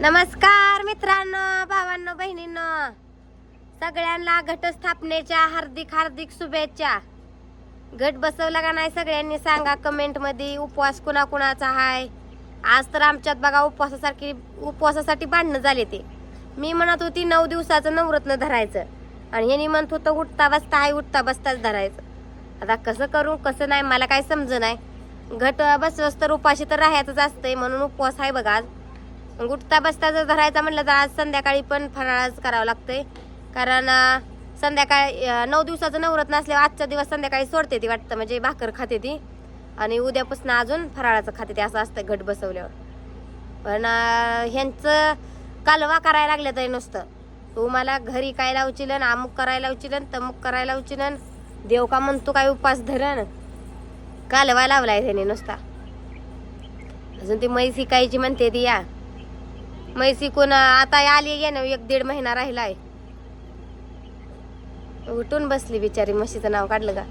नमस्कार मित्रांनो भावांनो बहिणींनो. सगळ्यांना घटस्थापनेच्या हार्दिक हार्दिक शुभेच्छा. घट बसवला का नाही सगळ्यांनी सांगा कमेंटमध्ये उपवास कुणाकुणाचा आहे हाय? आज तर आमच्यात बघा उपवासासारखी उपवासासाठी भांडणं झाले ते. मी म्हणत होती नऊ दिवसाचं नवरत्न धरायचं. आणि ह्यांनी म्हणत होतं उठता बसता आहे उठता बसताच धरायचं. आता कसं करू कसं नाही मला काय समज नाही. घट बसवस तर उपाशी तर राहायचंच असतंय म्हणून उपवास आहे बघा आज. मग उठता बसता जर धरायचा म्हटलं तर आज संध्याकाळी पण फराळच करावं लागतंय. कारण संध्याकाळी नऊ दिवसाचं नवरत असल्यावर आजचा दिवस संध्याकाळी सोडते ती वाटतं. म्हणजे भाकर खाते ती. आणि उद्यापासून अजून फराळाचं खाते ते असं असतं घट बसवल्यावर. पण ह्यांचं कालवा करायला लागलं तरी नुसतं. तू मला घरी काय लावचिलन अमुक करायला उचिलन तमुक करायला उचिलन देव का म्हणतो काय उपास धरण. कालवा लावलाय त्याने नुसता. अजून ती म्हैस शिकायची म्हणते ती या. म्हैस कोण आता आली आहे ना एक दीड महिना राहिलाय. उठून बसली बिचारी म्हशीचं नाव काढलं का?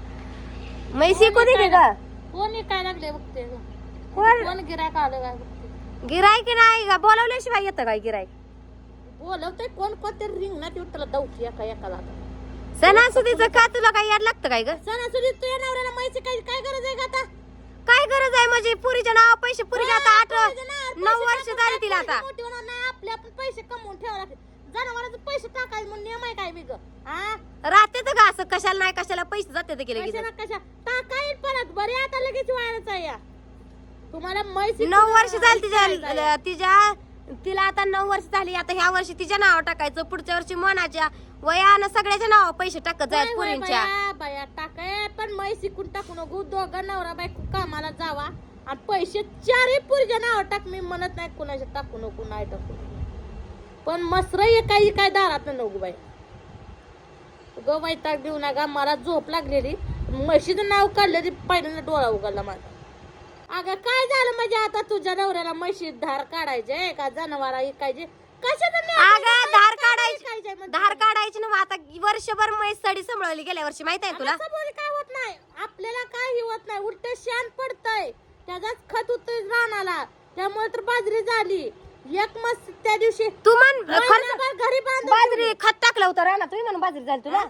म्हैस दे का कोणी काय लागले बघते. कोण? कोण गिरायक आलं काय बघते? गिराय की नाही का बोलावल्याशिवाय येतं काय गिराय बोलवतंय कोण कोणते रिंग ना त्याला दौची एका एकाला सणासुदीचं का तुला काय याड लागतं काय ग? सणासुदी तुझ्या नवऱ्याला माहिती काय काय गरज आहे का आता? काय गरज आहे म्हणजे पुरीच्या नाव पैसे? पुरीच्या आता आठ नऊ वर्ष झाली तिला आता. मोठी होणार नाही आपले आपण पैसे कमवून ठेवावे लागते जनावरांचे पैसे टाकायचे म्हणून नियम आहे काय मी ग हा राहते तर का असं कशाला नाही कशाला पैसे जाते ते गेले कशाला कशा? टाकाईल परत बरे आता लगेच आहे या. तुम्हाला म्हैस नऊ वर्ष झाली तिच्या तिच्या तिला आता नऊ वर्ष झाली आता ह्या वर्षी तिच्या नाव टाकायचं पुढच्या वर्षी मनाच्या वयानं सगळ्याच्या नाव पैसे टाकत जायचं पुरींच्या. बाया टाकाय पण म्हैस इकून टाकू नको दोघं नवरा बायको कामाला जावा. आणि पैसे चारही पुरीच्या नाव टाक मी म्हणत नाही कुणाच्या टाकू नको नाही टाकू पण मसर काही काय दारात नको बाई. ग वैताग देऊ नका मला झोप लागलेली. म्हशीचं नाव काढलं ते पहिल्यांदा डोळा उघडला माझा. अगं काय झालं म्हणजे आता तुझ्या नवऱ्याला म्हशी धार काढायचे का? जनावरा अगं धार काढायची. धार काढायची ना आता वर्षभर म्हैस सडी सांभाळली गेल्या वर्षी माहीत आहे तुला? काय होत नाही? आपल्याला काही होत नाही? उलट शान पडतय. त्याचाच खत होतोय रानाला. त्यामुळे तर बाजरी झाली. एक मस्त त्या दिवशी तू म्हण घरी बाजरी खत टाकलं होतं राणा तुम्ही म्हणून बाजरी झाली तुला?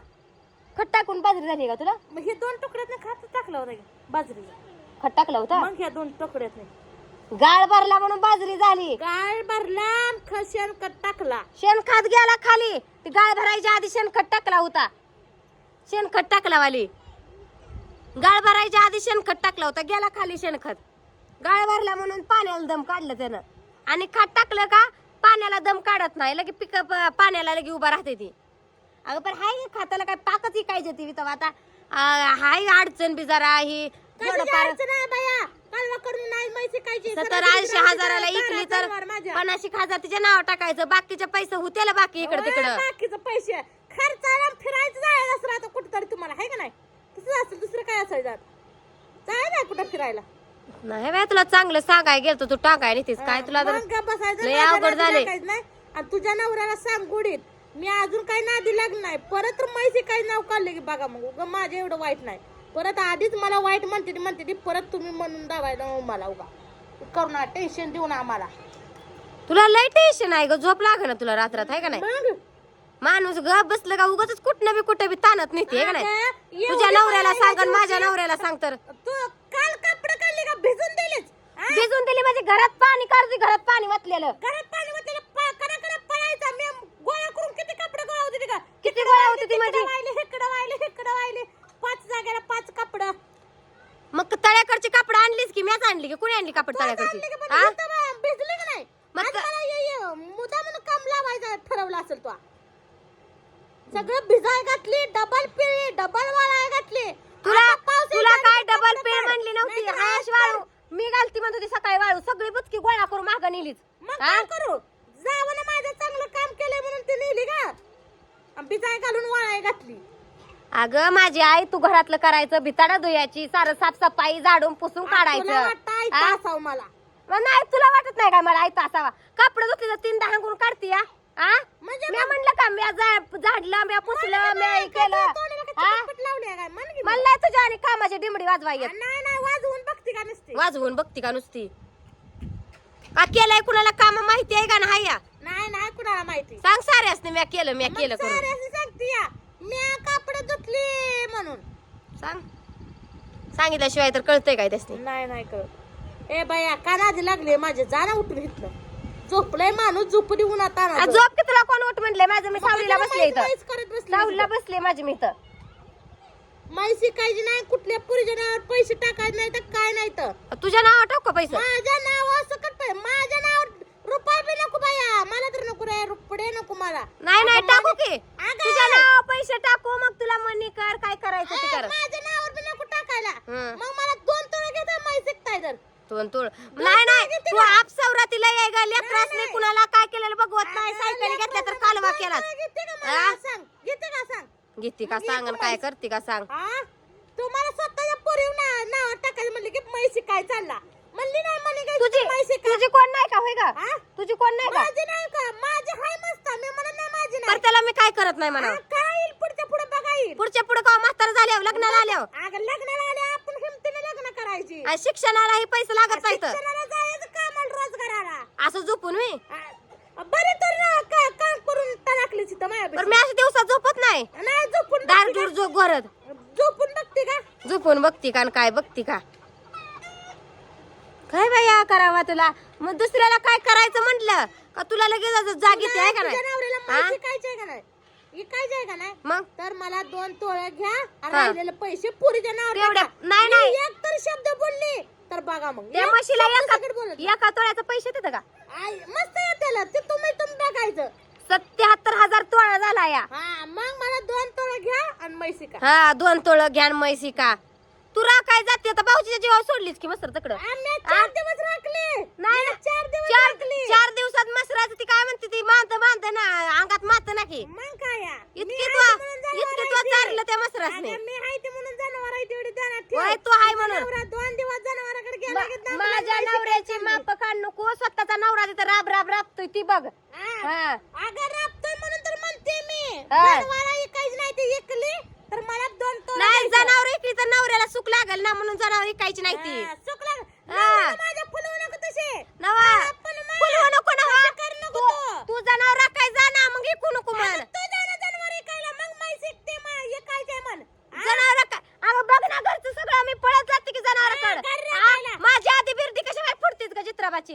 खत टाकून बाजरी झाली का तुला? मग हे दोन तुकड्यात खात टाकलं होतं बाजरी खत टाकलं होतं. मग ह्या दोन तुकड्यात गाळ भरला म्हणून बाजरी झाली. गाळ भरला खशन कट टाकला. शेणखत गेला खाली. ती गाळ भरायच्या आधी शेणखत टाकला होता. शेणखत टाकला वाली गाळ भरायच्या आधी शेणखत टाकला होता. गेला खाली शेणखत. गाळ भरला म्हणून पाण्याला दम काढलं त्यानं. आणि खत टाकलं का पाण्याला दम काढत नाही. लगे पिक पाण्याला लगे उभा राहते ती. अगं पण हाय खाताला काय पाकच इकायची ती? वितव आता आ, हाय अडचण बी जरा ही थोडंफार सत्तर ऐंशी हजाराला इकली तर एक हजार तिच्या नाव टाकायचं. बाकीचे पैसे होतेला बाकी इकडे तिकडं. बाकीचं पैसे. खर्चाला फिरायचं जायचं असं राहतं कुठेतरी तुम्हाला आहे का नाही? तसं असेल दुसरं काय असायचं जाय ना कुठं फिरायला? नाही बाय तुला चांगलं सांगाय गेलतो तू टाकाय नाही तीच काय तुला तर मग गप्प बसायचं, लय नादी अवघड झाले. नाही. आणि तुझ्या नवऱ्याला सांग गुडीत मी अजून काही नादी लागलं नाही. परत तर काही नाव काढले की बघा मग. उगा माझं एवढं वाईट नाही. परत आधीच मला वाईट म्हणते ती म्हणते ती परत तुम्ही म्हणून दावायला मला उगा. करू ना टेन्शन देऊ ना आम्हाला. तुला लय टेन्शन आहे ग झोप लाग ना तुला रात्रात आहे का नाही? मग? माणूस ग बसलं का उगाच कुठनं बी कुठं बी ताणत नाही का नाही? अगं, एवढी तुझ्या नवऱ्याला सांग आणि माझ्या नवऱ्याला सांग तर. तू काल कपडे काढले का? भिजून दिलेच हा? भिजून दिली म्हणजे घरात पाणी काढते घरात पाणी वाचलेलं घरात पाणी पा- कडा कडा पळायचा. मी गोळा करून किती कपडे गोळा होते का किती गोळा होते ती माझी? तळ्याकडची कापड आणलीच की मीच आणली की? कोणी आणली कापड तळ्याकडची? हा? भिजले का नाही? मग आज का- मला ये- ये, मुद्दा म्हणून काम लावायचा ठरवलं असेल तो. सगळं भिजाय घातली डबल पिळी डबल वाळाय घातली. तुला आता पाऊस तुला काय डबल पेड. म्हणली नव्हती? नाहीतर हाश आज वाळू. मी घालती म्हणत होती सकाळी वाळू. सगळी बुचकी गोळा करून माग नेलीच. मग हा? काय करू? जावं ना माझं चांगलं काम केलंय म्हणून ती नेली का? आणि भिजाय घालून वाळाय घातली. अगं माझी आई तू घरातलं करायचं भिताडा धुयाची सारं साफसफाई झाडून पुसून तुला काढायचं. वाटतं आईचं? असावं मला? मग नाही तुला वाटत नाही का मला आयता असावा कपडे धुतले तर तीन दहा करून काढते या आ? म्हणजे मी म्हणलं का मी जा- झाडलं मी पुसलं मी हे केलं. हा? लावली आहे काय? म्हण की मला नाही तुझ्या आणि कामाची डिंबडी वाजवाय येत. नाही नाही वाजवून बघते का नसते? वाजवून बघती का नुसती? का केलंय कुणाला काम माहिती आहे का नाही या? साऱ्यासनी म्या केलं म्या केलं मग करून. साऱ्यासनी सांगते या. मी कापड धुतली म्हणून. सांग. सांगितल्याशिवाय तर कळतंय काय त्यासनी. नाही नाही कळत. ए बाया कानादी लागले माझे जाना उठून घेतलं. झोपलंय माणूस झोपडी उन्हात आ, झोप की तुला कोण उठ म्हणले? माझं मी सावलीला बसले इथं. करत बसले सावलीला बसले माझी मी इथं. माई शिकायची नाही कुठल्या पुरीच्या नावावर पैसे टाकायचे नाही तर काय नाही तर तुझ्या नाव टाक का पैसे? माझ्या नावावर सकट पै माझ्या नावावर रुपये बी नको बाया. मला तर नको रे रुपये नको मला. नाही नाही टाकू की. अगं, तुझ्या नाव पैसे टाकू मग तुला मनी कर काय करायचं ते कर. माझ्या नावावर बी नको टाकायला. मग मला दोन तोळे घेता माई शिकताय तर दोन तुळ? नाही नाही. तू का? आप सवरातीला याय गा. लेकरासनी नाही. कुणाला काय केलेलं बघवत नाही. सायकल घेतल्या तर कालवा केला घेते का मला? सांग. घेते का सांग? घेते का सांग आणि काय करते का सांग? हा तुम्हाला स्वतःच्या पोरीव ना नाव टाकायचं म्हणले की मैसी काय चालला म्हणली नाही म्हणे काय तुझी मैसी काय तुझी कोण नाही का होय का हा? तुझी कोण नाही का माझी नाही का माझी हाय मस्त मी म्हणत नाही माझी तर नाही त्याला करत नाही म्हणा हा, काय येईल पुढच्या पुढे बघा येईल. पुढच्या पुढे का म्हातारा झाल्यावर लग्नाला आल्यावर अगं लग्नाला आले आपण हिमतीने लग्न करायची. आणि शिक्षणालाही पैसे लागत नाहीत. शिक्षणाला जायचं कामाला रोजगाराला. असं झोपून मी आ, बरे तर ना का- काम करून पण मी अशा दिवसात झोपत नाही. नाही झोपून दार बघते दूर झोप घरत का? झोपून बघते का? झोपून बघती का आणि काय बघती का? काय बाया करावा तुला? मग दुसऱ्याला काय करायचं म्हटलं? का तुला लगेच असं जाग आहे का तुझ्या नाही? हा? कायचं आहे का नाही? इकायचं आहे का नाही मग? तर मला दोन तोळे घ्या आणि हा. राहिलेले पैसे पुरीच्या नावावर तेवढ्या- टाका. नाही, मी नाही. एक तर शब्द बोलली तर बघा मग. त्या एक म्हशीला शब्द एका सकट बोलत. एका तोळ्याचं पैसे देतं का? आई, मस्त येते ते तुम्ही तुम्ही बघायचं. सत्याहत्तर हजार तोळा झाला या. हा मग मला दोन तोळे घ्या आणि मैसी का हा दोन तोळ घ्यान म्हैसी का तुला काय जाते आता भाऊजीच्या जीवावर सोडलीच की मस्त तिकडं. आम्ही चार दिवस राखले. नाही मी चार दिवस चार राखले. चार दिवसात मसराचं ती काय म्हणते ती? मानत मानत ना. अंगात मात ना की. मग इतकी तू इतकी तू. चारलं त्या मसरासने मी आहे ते म्हणून जनावर आहे तेवढी ध्यानात ठेव. होय, तू म्हणून. नवरा दोन दिवस जनावराकडे गेला की मा- दम माझ्या नवऱ्याची काय माप काढ नको स्वतःचा नवरा तिथं राब राब राबतोय ती बघ हा. हा अगं राबतोय म्हणून तर म्हणते मी हा. जनावरं नाही ते इकली तर मला दोन नाही. जनावर इकली तर नवऱ्याला सुख लागेल ना म्हणून जनावर इकायची नाही ती चुकलं. हा. माझ्या फुलवू नको तसे नवा पण मा- फुलवू नको नवा असं कर नको तू तो. तू जनावर राखाय जा ना मग इकू नको म्हण अगं, तू जा ना जनावर इकायला मग मै शिकते मग इकायचंय म्हण हा? जनावर अगं बघ ना घरचं सगळं मी पळत जाते की हा, कर रे जनावराकडे बायला. माझी आधी बिर्दी कशी काय फुटतीस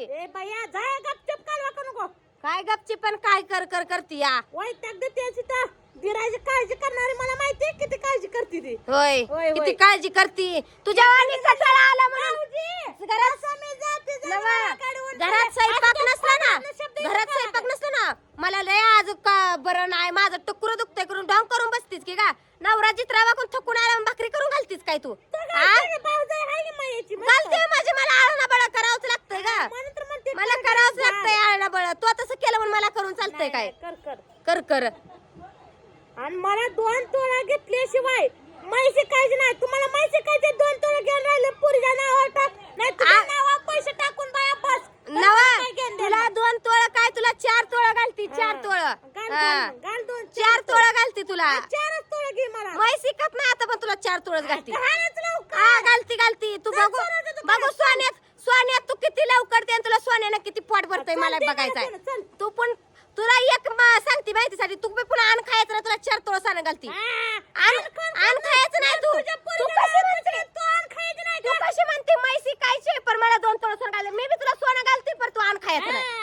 का चित्राबाची ए बाया जा गपचूप कालवा करू नको. काय गपची पण काय कर कर करती या? वैताग देते तिथं दिरायची काळजी करणारी मला माहिती आहे किती काळजी करते ती. होय होय, किती. काळजी करती? तुझ्या वाणी कटाळा आला म्हणून. घरात असं मी जाते नवा, जनावराकडून. घरात स्वयंपाक नसला ना? काय शब्द येतो घरात का? स्वयंपाक नसला ना? मला लय आज का बरं नाही माझं टक्कुर दुखतंय करून ढोंग करून बसतीस की का नवरा चित्रा वागून थकून आला भाकरी करून घालतीस काय तू? काय की मायाची मस्त. घालते माझी मला आळना बळा करावंच लागतंय का म्हणून तर म्हणते मला कर, करावंच कर, लागतंय आळना बळा तू तसं केलं म्हणून मला करून चालतंय नाही, काय नाही, कर कर कर कर आणि मला दोन तोळा घेतल्याशिवाय माहिती कायची नाही. तुम्हाला माहिती कायचे दोन तोळा घेऊन राहिले? पुरीच्या नावावर टाक. नाही तुझ्या आ- नावावर पैसे टाकून बाया बस. नवा काय तुला? दोन तोळ काय? तुला चार तोळ घालती चार. तोळ. चार तोळ घालती तुला. चारच तोळा घे मला. मै शिकत नाही आता पण तुला चार तोळच घालती. हा घालती घालती. तू बघू बघू. सोन्यात सोन्यात तू किती लवकर तुला सोन्यानं किती पोट भरतय मला बघायचंय. तू पण तुला एक म- सांगते माहितीसाठी तू बी पुन्हा आण खायचं ना तुला चार तोळ सोनं घालती. आण खायचं नाही तू. तू कशी म्हणते? तू नाही कशी म्हणते? खायची पण मला दोन तोळ सोनं घाल मी बी तुला सोनं घालते पण तू आण खायचं नाही.